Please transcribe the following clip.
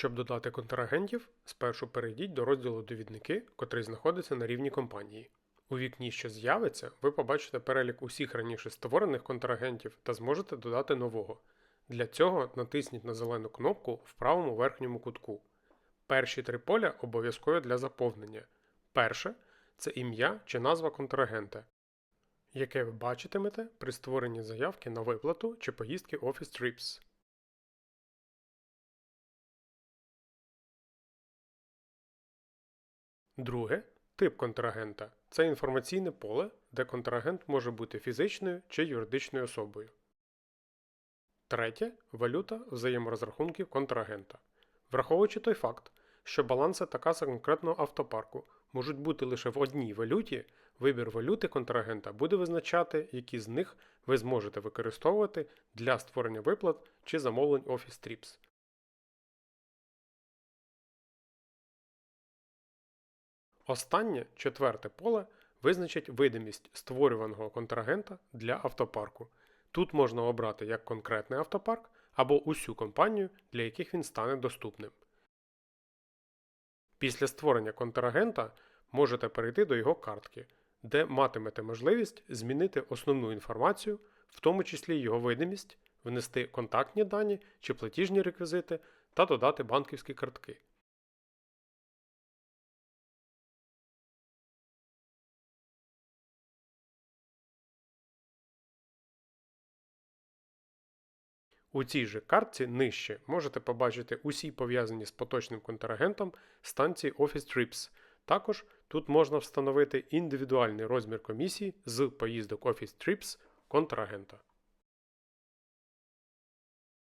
Щоб додати контрагентів, спершу перейдіть до розділу Довідники, котрий знаходиться на рівні компанії. У вікні, що з'явиться, ви побачите перелік усіх раніше створених контрагентів та зможете додати нового. Для цього натисніть на зелену кнопку в правому верхньому кутку. Перші три поля обов'язкові для заповнення. Перше це ім'я чи назва контрагента, яке ви бачитимете при створенні заявки на виплату чи поїздки Office Trips. Друге тип контрагента це інформаційне поле, де контрагент може бути фізичною чи юридичною особою. Третє валюта взаєморозрахунків контрагента. Враховуючи той факт, що баланси така конкретного автопарку можуть бути лише в одній валюті, вибір валюти контрагента буде визначати, які з них ви зможете використовувати для створення виплат чи замовлень Office Trips. Останнє четверте поле визначить видимість створюваного контрагента для автопарку. Тут можна обрати як конкретний автопарк або усю компанію, для яких він стане доступним. Після створення контрагента можете перейти до його картки, де матимете можливість змінити основну інформацію, в тому числі його видимість, внести контактні дані чи платіжні реквізити та додати банківські картки. У цій же картці нижче можете побачити усі пов'язані з поточним контрагентом станції Office Trips. Також тут можна встановити індивідуальний розмір комісії з поїздок Office Trips контрагента.